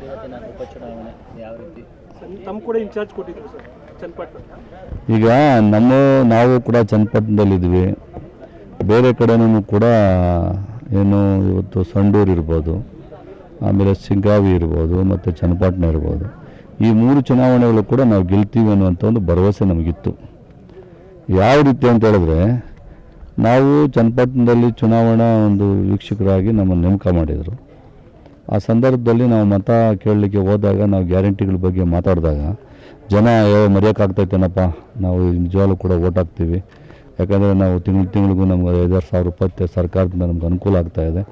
Sir ಇವತ್ತಿನ ಉಪಚುನಾವಣೆ ಯಾವ ರೀತಿ? ತಮ್ಮ ಕೂಡ ಇನ್ಚಾರ್ಜ್ ಕೊಟ್ಟಿದ್ರು ಸರ್ ಚನ್ನಪಟ್ಟಣ. ಈಗ ನಮ್ಮ ನಾವು ಕೂಡ ಚನ್ನಪಟ್ಟಣದಲ್ಲಿದ್ವಿ. ಬೇರೆ ಕಡೆನೂ ಕೂಡ ಏನು ಇವತ್ತು ಸಂಡೂರು ಇರ್ಬೋದು ಆಮೇಲೆ ಸಿಂಗಾವಿ ಇರ್ಬೋದು ಮತ್ತು ಚನ್ನಪಟ್ಟಣ ಇರ್ಬೋದು. ಈ ಮೂರು ಚುನಾವಣೆಗಳು ಕೂಡ ನಾವು ಗೆಲ್ತೀವಿ ಅನ್ನುವಂಥ ಒಂದು ಭರವಸೆ ನಮಗಿತ್ತು. ಯಾವ ರೀತಿ ಅಂತ ಹೇಳಿದ್ರೆ ನಾವು ಚನ್ನಪಟ್ಟಣದಲ್ಲಿ ಚುನಾವಣಾ ಒಂದು ವೀಕ್ಷಕರಾಗಿ ನಮ್ಮನ್ನು ನೇಮಕ ಮಾಡಿದರು. ಆ ಸಂದರ್ಭದಲ್ಲಿ ನಾವು ಮತ ಕೇಳಲಿಕ್ಕೆ ಹೋದಾಗ ನಾವು ಗ್ಯಾರಂಟಿಗಳ ಬಗ್ಗೆ ಮಾತಾಡಿದಾಗ, ಜನ, ಏ, ಮರೆಯೋಕ್ಕಾಗ್ತೈತೇನಪ್ಪ, ನಾವು ನಿಜವಾಗ್ಲೂ ಕೂಡ ಓಟ್ ಹಾಕ್ತೀವಿ. ಯಾಕಂದರೆ ನಾವು ತಿಂಗಳು ತಿಂಗಳಿಗೂ ನಮ್ಗೆ ಐದಾರು ಸಾವಿರ ರೂಪಾಯಿ ಸರ್ಕಾರದಿಂದ ನಮ್ಗೆ ಅನುಕೂಲ ಆಗ್ತಾ ಇದೆ.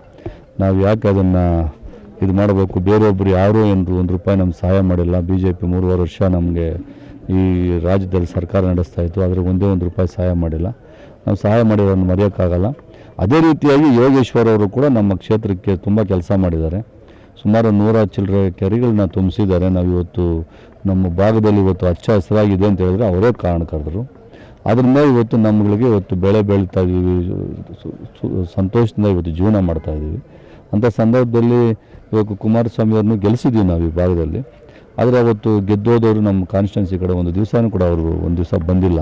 ನಾವು ಯಾಕೆ ಅದನ್ನು ಇದು ಮಾಡಬೇಕು? ಬೇರೊಬ್ಬರು ಯಾರೂ ಏನು ಒಂದು ರೂಪಾಯಿ ನಮ್ಗೆ ಸಹಾಯ ಮಾಡಿಲ್ಲ. ಬಿ ಜೆ ಪಿ ಮೂರುವರೆ ವರ್ಷ ನಮಗೆ ಈ ರಾಜ್ಯದಲ್ಲಿ ಸರ್ಕಾರ ನಡೆಸ್ತಾ ಇತ್ತು, ಆದರೆ ಒಂದೇ ಒಂದು ರೂಪಾಯಿ ಸಹಾಯ ಮಾಡಿಲ್ಲ. ನಾವು ಸಹಾಯ ಮಾಡಿರೋದನ್ನು ಮರೆಯೋಕ್ಕಾಗಲ್ಲ. ಅದೇ ರೀತಿಯಾಗಿ ಯೋಗೇಶ್ವರ್ ಅವರು ಕೂಡ ನಮ್ಮ ಕ್ಷೇತ್ರಕ್ಕೆ ತುಂಬ ಕೆಲಸ ಮಾಡಿದ್ದಾರೆ. ಸುಮಾರು ನೂರ ಚಿಲ್ಲರೆ ಕೆರೆಗಳನ್ನ ತುಂಬಿಸಿದ್ದಾರೆ. ನಾವು ಇವತ್ತು ನಮ್ಮ ಭಾಗದಲ್ಲಿ ಇವತ್ತು ಹಚ್ಚ ಹಸಿರಾಗಿದೆ ಅಂತ ಹೇಳಿದ್ರೆ ಅವರೇ ಕಾರಣಕರ್ತರು ಅದರಿಂದ ಇವತ್ತು ನಮ್ಮಗಳಿಗೆ ಇವತ್ತು ಬೆಳೆ ಬೆಳೀತಾ ಇದ್ದೀವಿ ಸಂತೋಷದಿಂದ ಇವತ್ತು ಜೀವನ ಮಾಡ್ತಾ ಇದ್ದೀವಿ ಅಂಥ ಸಂದರ್ಭದಲ್ಲಿ ಇವತ್ತು ಕುಮಾರಸ್ವಾಮಿ ಅವ್ರನ್ನು ಗೆಲ್ಲಿಸಿದ್ದೀವಿ ನಾವು ಈ ಭಾಗದಲ್ಲಿ. ಆದರೆ ಅವತ್ತು ಗೆದ್ದೋದವರು ನಮ್ಮ ಕಾನ್ಸ್ಟಿಟ್ಯೂನ್ಸಿ ಕಡೆ ಒಂದು ದಿವಸನೂ ಕೂಡ ಅವರು ಒಂದು ದಿವಸ ಬಂದಿಲ್ಲ.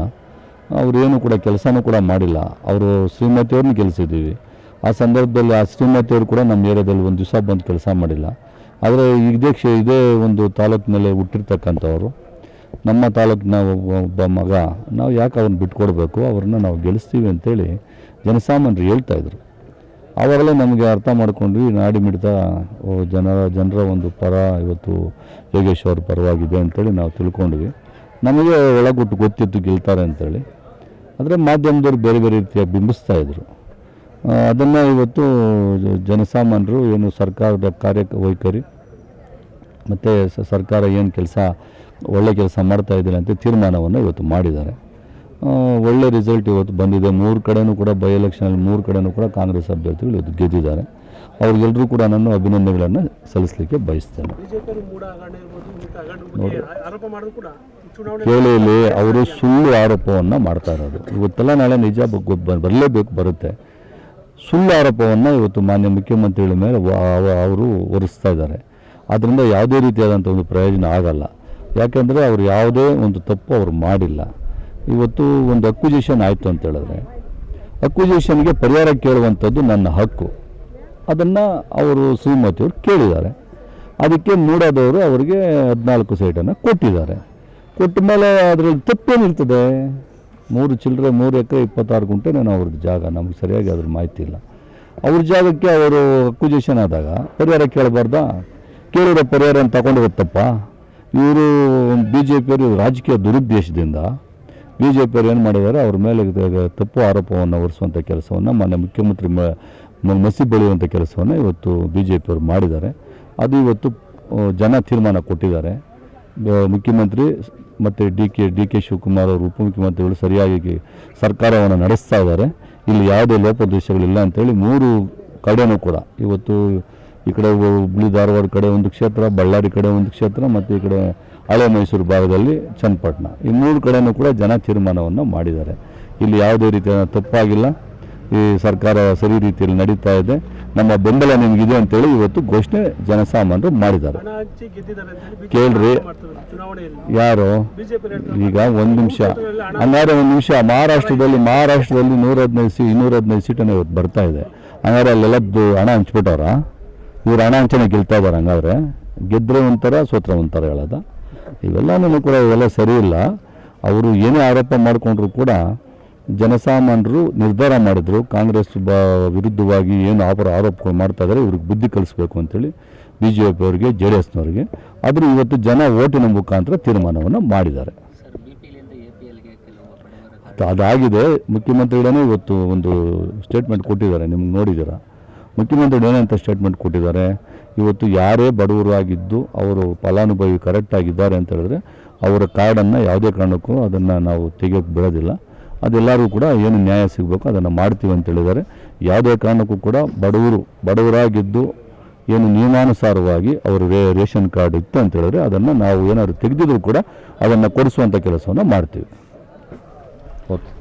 ಅವರೇನು ಕೂಡ ಕೆಲಸನೂ ಕೂಡ ಮಾಡಿಲ್ಲ. ಅವರು ಶ್ರೀಮತಿಯವ್ರನ್ನ ಗೆಲ್ಲಿಸಿದ್ದೀವಿ. ಆ ಸಂದರ್ಭದಲ್ಲಿ ಆ ಶ್ರೀಮತಿಯವರು ಕೂಡ ನಮ್ಮ ಏರಿಯಾದಲ್ಲಿ ಒಂದು ದಿವಸ ಬಂದು ಕೆಲಸ ಮಾಡಿಲ್ಲ. ಆದರೆ ಇದೇ ಕ್ಷೇ, ಇದೇ ಒಂದು ತಾಲೂಕಿನಲ್ಲೇ ಹುಟ್ಟಿರ್ತಕ್ಕಂಥವ್ರು, ನಮ್ಮ ತಾಲೂಕಿನ ಒಬ್ಬ ಮಗ, ನಾವು ಯಾಕೆ ಅವ್ರನ್ನ ಬಿಟ್ಕೊಡ್ಬೇಕು, ಅವ್ರನ್ನ ನಾವು ಗೆಲ್ಲಿಸ್ತೀವಿ ಅಂತೇಳಿ ಜನಸಾಮಾನ್ಯರು ಹೇಳ್ತಾಯಿದ್ರು ಆವಾಗಲೇ ನಮಗೆ ಅರ್ಥ ಮಾಡ್ಕೊಂಡ್ವಿ, ನಾಡಿ ಮಿಡಿತ ಜನರ ಜನರ ಒಂದು ಪರ ಇವತ್ತು ಯೋಗೇಶ್ವರ ಪರವಾಗಿದೆ ಅಂತೇಳಿ ನಾವು ತಿಳ್ಕೊಂಡ್ವಿ. ನಮಗೆ ಒಳಗೊಟ್ಟು ಗೊತ್ತಿತ್ತು ಗೆಲ್ತಾರೆ ಅಂತೇಳಿ. ಆದರೆ ಮಾಧ್ಯಮದವ್ರು ಬೇರೆ ಬೇರೆ ರೀತಿಯ ಬಿಂಬಿಸ್ತಾ ಇದ್ರು. ಅದನ್ನು ಇವತ್ತು ಜನಸಾಮಾನ್ಯರು ಏನು ಸರ್ಕಾರದ ಕಾರ್ಯ ವೈಖರಿ ಮತ್ತು ಸರ್ಕಾರ ಏನು ಕೆಲಸ ಒಳ್ಳೆ ಕೆಲಸ ಮಾಡ್ತಾ ಇದ್ದಿಲ್ಲ ಅಂತ ತೀರ್ಮಾನವನ್ನು ಇವತ್ತು ಮಾಡಿದ್ದಾರೆ. ಒಳ್ಳೆ ರಿಸಲ್ಟ್ ಇವತ್ತು ಬಂದಿದೆ. ಮೂರು ಕಡೆಯೂ ಕೂಡ ಬೈ ಎಲೆಕ್ಷನಲ್ಲಿ ಮೂರು ಕಡೆಯೂ ಕೂಡ ಕಾಂಗ್ರೆಸ್ ಅಭ್ಯರ್ಥಿಗಳು ಇವತ್ತು ಗೆದ್ದಿದ್ದಾರೆ. ಅವ್ರಿಗೆಲ್ಲರೂ ಕೂಡ ನಾನು ಅಭಿನಂದನೆಗಳನ್ನು ಸಲ್ಲಿಸಲಿಕ್ಕೆ ಬಯಸ್ತೇನೆ. ಚುನಾವಣೆ ಅವರು ಸುಳ್ಳು ಆರೋಪವನ್ನು ಮಾಡ್ತಾ ಇರೋದು. ಇವತ್ತೆಲ್ಲ ನಾಳೆ ನಿಜ ಬರಲೇಬೇಕು ಬರುತ್ತೆ. ಸುಳ್ಳು ಆರೋಪವನ್ನು ಇವತ್ತು ಮಾನ್ಯ ಮುಖ್ಯಮಂತ್ರಿಗಳ ಮೇಲೆ ಅವರು ಹೊರಿಸ್ತಾ ಇದ್ದಾರೆ. ಆದ್ದರಿಂದ ಯಾವುದೇ ರೀತಿಯಾದಂಥ ಒಂದು ಪ್ರಯೋಜನ ಆಗಲ್ಲ. ಯಾಕೆಂದರೆ ಅವರು ಯಾವುದೇ ಒಂದು ತಪ್ಪು ಅವರು ಮಾಡಿಲ್ಲ. ಇವತ್ತು ಒಂದು ಅಕ್ವಿಜೇಷನ್ ಆಯಿತು ಅಂತ ಹೇಳಿದ್ರೆ, ಅಕ್ವಿಜೇಷನ್ಗೆ ಪರಿಹಾರ ಕೇಳುವಂಥದ್ದು ನನ್ನ ಹಕ್ಕು. ಅದನ್ನು ಅವರು ಶ್ರೀಮತಿಯವರು ಕೇಳಿದ್ದಾರೆ. ಅದಕ್ಕೆ ಮೂಡಾದವರು ಅವರಿಗೆ ಹದಿನಾಲ್ಕು ಸೈಟನ್ನು ಕೊಟ್ಟಿದ್ದಾರೆ. ಕೊಟ್ಟ ಮೇಲೆ ಅದರಲ್ಲಿ ತಪ್ಪೇನಿರ್ತದೆ? ಮೂರು ಚಿಲ್ಲರೆ, ಮೂರು ಎಕರೆ, ಇಪ್ಪತ್ತಾರು ಗುಂಟೆ ನಾನು ಅವ್ರದ್ದು ಜಾಗ. ನಮ್ಗೆ ಸರಿಯಾಗಿ ಅದ್ರ ಮಾಹಿತಿ ಇಲ್ಲ. ಅವ್ರ ಜಾಗಕ್ಕೆ ಅವರು ಅಕ್ವಿಜೇಷನ್ ಆದಾಗ ಪರಿಹಾರ ಕೇಳಬಾರ್ದಾ? ಕೇಳಿರೋ ಪರಿಹಾರ ತಗೊಂಡು ಹೋಗ್ತಪ್ಪ. ಇವರು ಬಿ ಜೆ ಪಿಯವರು ರಾಜಕೀಯ ದುರುದ್ದೇಶದಿಂದ ಬಿ ಜೆ ಪಿಯವರು ಏನು ಮಾಡಿದ್ದಾರೆ? ಅವ್ರ ಮೇಲೆ ತಪ್ಪು ಆರೋಪವನ್ನು ಹೊರಿಸುವಂಥ ಕೆಲಸವನ್ನು ಮಾನ್ಯ ಮುಖ್ಯಮಂತ್ರಿ ಮಸಿ ಬೆಳೆಯುವಂಥ ಕೆಲಸವನ್ನು ಇವತ್ತು ಬಿ ಜೆ ಪಿಯವರು ಮಾಡಿದ್ದಾರೆ. ಅದು ಇವತ್ತು ಜನ ತೀರ್ಮಾನ ಕೊಟ್ಟಿದ್ದಾರೆ. ಮುಖ್ಯಮಂತ್ರಿ ಮತ್ತು D K D K Shivakumar ಅವರು ಉಪಮುಖ್ಯಮಂತ್ರಿಗಳು ಸರಿಯಾಗಿ ಸರ್ಕಾರವನ್ನು ನಡೆಸ್ತಾ ಇದ್ದಾರೆ. ಇಲ್ಲಿ ಯಾವುದೇ ಲೋಪದೋಷಗಳಿಲ್ಲ ಅಂತೇಳಿ ಮೂರು ಕಡೆಯೂ ಕೂಡ. ಇವತ್ತು ಈ ಕಡೆ ಹುಬ್ಳಿ ಧಾರವಾಡ ಕಡೆ ಒಂದು ಕ್ಷೇತ್ರ, ಬಳ್ಳಾರಿ ಕಡೆ ಒಂದು ಕ್ಷೇತ್ರ, ಮತ್ತು ಈ ಕಡೆ ಹಳೆ ಮೈಸೂರು ಭಾಗದಲ್ಲಿ ಚನ್ನಪಟ್ಟಣ. ಈ ಮೂರು ಕಡೆನೂ ಕೂಡ ಜನ ತೀರ್ಮಾನವನ್ನು ಮಾಡಿದ್ದಾರೆ. ಇಲ್ಲಿ ಯಾವುದೇ ರೀತಿಯ ತಪ್ಪಾಗಿಲ್ಲ. ಈ ಸರ್ಕಾರ ಸರಿ ರೀತಿಯಲ್ಲಿ ನಡೀತಾ ಇದೆ. ನಮ್ಮ ಬೆಂಬಲ ನಿಮಗಿದೆ ಅಂತೇಳಿ ಇವತ್ತು ಘೋಷಣೆ ಜನಸಾಮಾನ್ಯರು ಮಾಡಿದ್ದಾರೆ. ಕೇಳ್ರಿ. ಯಾರು? ಈಗ ಒಂದು ನಿಮಿಷ. ಹಂಗಾರೆ ಒಂದು ನಿಮಿಷ. ಮಹಾರಾಷ್ಟ್ರದಲ್ಲಿ ಮಹಾರಾಷ್ಟ್ರದಲ್ಲಿ ನೂರ ಹದಿನೈದು ಸೀಟ್ ಇನ್ನೂರ ಹದಿನೈದು ಸೀಟನ್ನು ಇವತ್ತು ಬರ್ತಾ ಇದೆ. ಹಂಗಾರೆ ಅಲ್ಲೆಲ್ಲ ಹಣ ಹಂಚ್ಬಿಟ್ಟವ್ರ? ಇವ್ರು ಹಣ ಹಂಚನೆ ಗೆಲ್ತಾ ಇದ್ದಾರೆ ಹಂಗಾದ್ರೆ? ಗೆದ್ರೆ ಒಂಥರ ಸೋತ್ರ ಒಂಥರ ಹೇಳೋದ. ಇವೆಲ್ಲನೂ ಕೂಡ ಇವೆಲ್ಲ ಸರಿ ಇಲ್ಲ. ಅವರು ಏನೇ ಆರೋಪ ಮಾಡಿಕೊಂಡ್ರು ಕೂಡ ಜನಸಾಮಾನ್ಯರು ನಿರ್ಧಾರ ಮಾಡಿದ್ರು. ಕಾಂಗ್ರೆಸ್ ಬ ವಿರುದ್ಧವಾಗಿ ಏನು ಆಪರ ಆರೋಪಗಳು ಮಾಡ್ತಾ ಇದ್ದಾರೆ ಇವ್ರಿಗೆ ಬುದ್ಧಿ ಕಲಿಸ್ಬೇಕು ಅಂತೇಳಿ ಬಿ ಜೆ ಪಿ ಅವರಿಗೆ ಜೆ ಡಿ ಎಸ್ನವರಿಗೆ ಆದರೂ ಇವತ್ತು ಜನ ಓಟಿನ ಮುಖಾಂತರ ತೀರ್ಮಾನವನ್ನು ಮಾಡಿದ್ದಾರೆ. ಅದಾಗಿದೆ. ಮುಖ್ಯಮಂತ್ರಿಗಳೇ ಇವತ್ತು ಒಂದು ಸ್ಟೇಟ್ಮೆಂಟ್ ಕೊಟ್ಟಿದ್ದಾರೆ. ನಿಮ್ಗೆ ನೋಡಿದ್ದೀರಾ? ಮುಖ್ಯಮಂತ್ರಿಗಳು ಏನಂತ ಸ್ಟೇಟ್ಮೆಂಟ್ ಕೊಟ್ಟಿದ್ದಾರೆ? ಇವತ್ತು ಯಾರೇ ಬಡವರು ಆಗಿದ್ದು ಅವರು ಫಲಾನುಭವಿ ಕರೆಕ್ಟ್ ಆಗಿದ್ದಾರೆ ಅಂತ ಹೇಳಿದ್ರೆ ಅವರ ಕಾರ್ಡನ್ನು ಯಾವುದೇ ಕಾರಣಕ್ಕೂ ಅದನ್ನು ನಾವು ತೆಗೆಯೋಕೆ ಬಿಡೋದಿಲ್ಲ ಅದೆಲ್ಲರೂ ಕೂಡ ಏನು ನ್ಯಾಯ ಸಿಗಬೇಕು ಅದನ್ನು ಮಾಡ್ತೀವಿ ಅಂತ ಹೇಳಿದ್ದಾರೆ. ಯಾವುದೇ ಕಾರಣಕ್ಕೂ ಕೂಡ ಬಡವರು, ಬಡವರಾಗಿದ್ದು ಏನು ನಿಯಮಾನುಸಾರವಾಗಿ ಅವರು ರೇಷನ್ ಕಾರ್ಡ್ ಇತ್ತು ಅಂತ ಹೇಳಿದ್ರೆ ಅದನ್ನು ನಾವು ಏನಾದರೂ ತೆಗೆದಿದ್ರು ಕೂಡ ಅದನ್ನು ಕೊಡಿಸುವಂಥ ಕೆಲಸವನ್ನು ಮಾಡ್ತೀವಿ. ಓಕೆ.